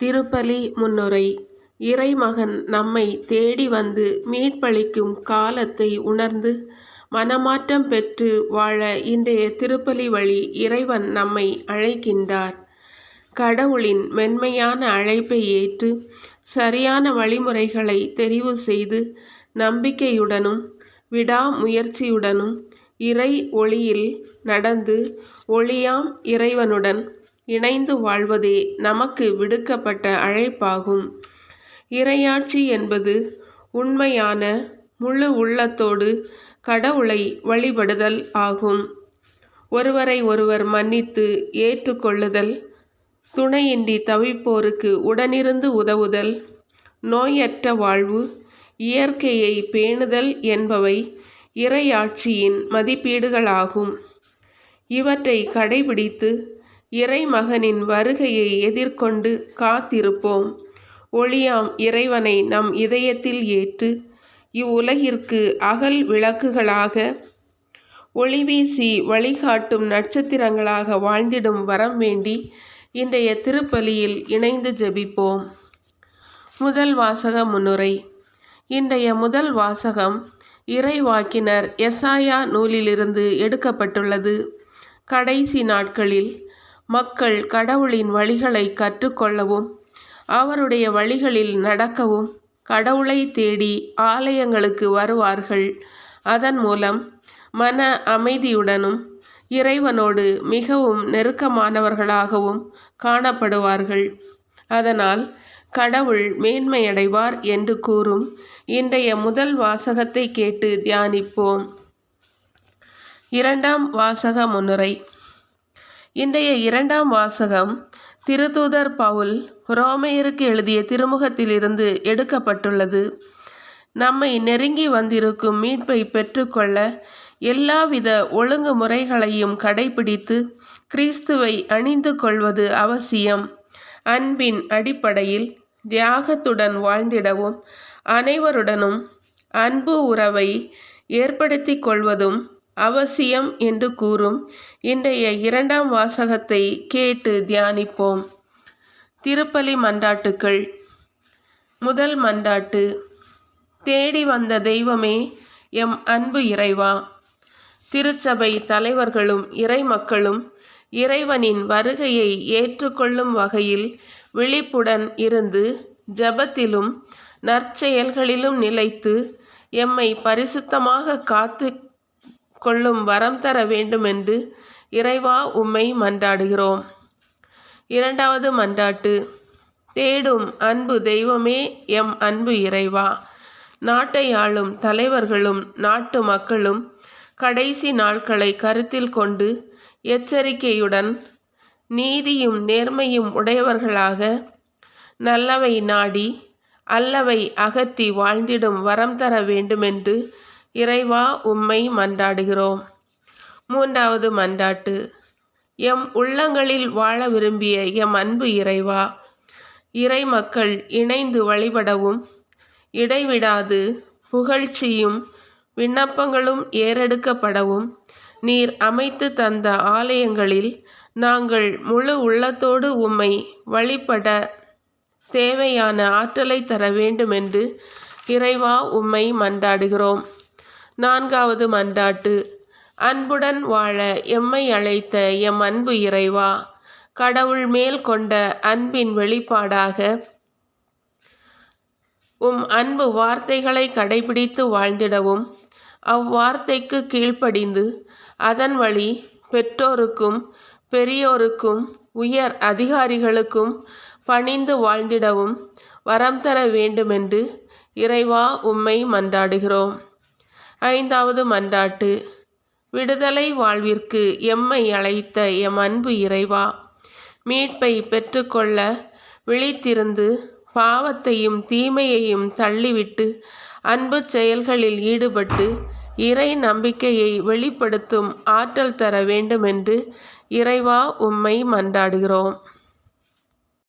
திருப்பலி முன்னுரை. இறைமகன் நம்மை தேடி வந்து மீட்பளிக்கும் காலத்தை உணர்ந்து மனமாற்றம் பெற்று வாழ இன்றைய திருப்பலி வழி இறைவன் நம்மை அழைக்கின்றார். கடவுளின் மென்மையான அழைப்பை ஏற்று சரியான வழிமுறைகளை தெரிவு செய்து நம்பிக்கையுடனும் விடாமுயற்சியுடனும் இறை ஒளியில் நடந்து ஒளியாம் இறைவனுடன் இணைந்து வாழ்வதே நமக்கு விடுக்கப்பட்ட அழைப்பாகும். இறையாட்சி என்பது உண்மையான முழு உள்ளத்தோடு கடவுளை வழிபடுதல் ஆகும். ஒருவரை ஒருவர் மன்னித்து ஏற்றுக்கொள்ளுதல் துணையின்றி தவிப்போருக்கு உடனிருந்து உதவுதல் நோயற்ற வாழ்வு இயற்கையை பேணுதல் என்பவை இறையாட்சியின் மதிப்பீடுகளாகும். இவற்றை கடைபிடித்து இறைமகனின் வருகையை எதிர்கொண்டு காத்திருப்போம். ஒளியாம் இறைவனை நம் இதயத்தில் ஏற்று இவ்வுலகிற்கு அகல் விளக்குகளாக ஒளிவீசி வழிகாட்டும் நட்சத்திரங்களாக வாழ்ந்திடும் வரம் வேண்டி இன்றைய திருப்பலியில் இணைந்து ஜெபிப்போம். முதல் வாசக முன்னுரை. இன்றைய முதல் வாசகம் இறைவாக்கினர் எசாயா நூலிலிருந்து எடுக்கப்பட்டுள்ளது. கடைசி நாட்களில் மக்கள் கடவுளின் வழிகளை கற்றுக்கொள்ளவும் அவருடைய வழிகளில் நடக்கவும் கடவுளை தேடி ஆலயங்களுக்கு வருவார்கள். அதன் மூலம் மன அமைதியுடனும் இறைவனோடு மிகவும் நெருக்கமானவர்களாகவும் காணப்படுவார்கள். அதனால் கடவுள் மேன்மையடைவார் என்று கூறும் இன்றைய முதல் வாசகத்தை கேட்டு தியானிப்போம். இரண்டாம் வாசக முன்னுரை. இன்றைய இரண்டாம் வாசகம் திருத்தூதர் பவுல் ரோமையருக்கு எழுதிய திருமுகத்திலிருந்து எடுக்கப்பட்டுள்ளது. நம்மை நெருங்கி வந்திருக்கும் மீட்பை பெற்றுக்கொள்ள எல்லாவித ஒழுங்குமுறைகளையும் கடைபிடித்து கிறிஸ்துவை அணிந்து கொள்வது அவசியம். அன்பின் அடிப்படையில் தியாகத்துடன் வாழ்ந்திடவும் அனைவருடனும் அன்பு உறவை ஏற்படுத்தி கொள்வதும் அவசியம் என்று கூறும். இன்றைய இரண்டாம் வாசகத்தை கேட்டு தியானிப்போம். திருப்பலி மண்டாட்டுக்கள் முதல் மண்டாட்டு தேடி வந்த தெய்வமே எம் அன்பு இறைவா. திருச்சபை தலைவர்களும் இறைமக்களும் இறைவனின் வருகையை ஏற்றுக்கொள்ளும் வகையில் விழிப்புடன் இருந்து ஜபத்திலும் நற்செயல்களிலும் நிலைத்து எம்மை பரிசுத்தமாக காத்து கொள்ளும் வரம் தர வேண்டுமென்று இறைவா உம்மை மன்றாடுகிறோம். இரண்டாவது மன்றாட்டு தேடும் அன்பு தெய்வமே எம் அன்பு இறைவா. நாட்டை ஆளும் தலைவர்களும் நாட்டு மக்களும் கடைசி நாட்களை கருத்தில் கொண்டு எச்சரிக்கையுடன் நீதியும் நேர்மையும் உடையவர்களாக நல்லவை நாடி அல்லவை அகற்றி வாழ்ந்திடும் வரம் தர வேண்டுமென்று இறைவா உம்மை மன்றாடுகிறோம். மூன்றாவது மன்றாட்டு. எம் உள்ளங்களில் வாழ விரும்பிய எம் அன்பு இறைவா இறை மக்கள் இணைந்து வழிபடவும் இடைவிடாது புகழ்ச்சியும் விண்ணப்பங்களும் ஏறெடுக்கப்படவும் நீர் அமைத்து தந்த ஆலயங்களில் நாங்கள் முழு உள்ளத்தோடு உம்மை வழிபட தேவையான ஆற்றலை தர வேண்டுமென்று இறைவா உம்மை மன்றாடுகிறோம். நான்காவது மன்றாட்டு அன்புடன் வாழ எம்மை அழைத்த எம் அன்பு இறைவா கடவுள் மேல் கொண்ட அன்பின் வெளிப்பாடாக உம் அன்பு வார்த்தைகளை கடைபிடித்து வாழ்ந்திடவும் அவ்வார்த்தைக்கு கீழ்ப்படிந்து அதன் வழி பெற்றோருக்கும் பெரியோருக்கும் உயர் அதிகாரிகளுக்கும் பணிந்து வாழ்ந்திடவும் வரம் தர வேண்டுமென்று இறைவா உம்மை மன்றாடுகிறோம். ஐந்தாவது மன்றாட்டு. விடுதலை வாழ்விற்கு எம்மை அழைத்த எம் அன்பு இறைவா மீட்பை பெற்றுக்கொள்ள விழித்திருந்து பாவத்தையும் தீமையையும் தள்ளிவிட்டு அன்பு செயல்களில் ஈடுபட்டு இறை நம்பிக்கையை வெளிப்படுத்தும் ஆற்றல் தர வேண்டுமென்று இறைவா உம்மை மன்றாடுகிறோம்.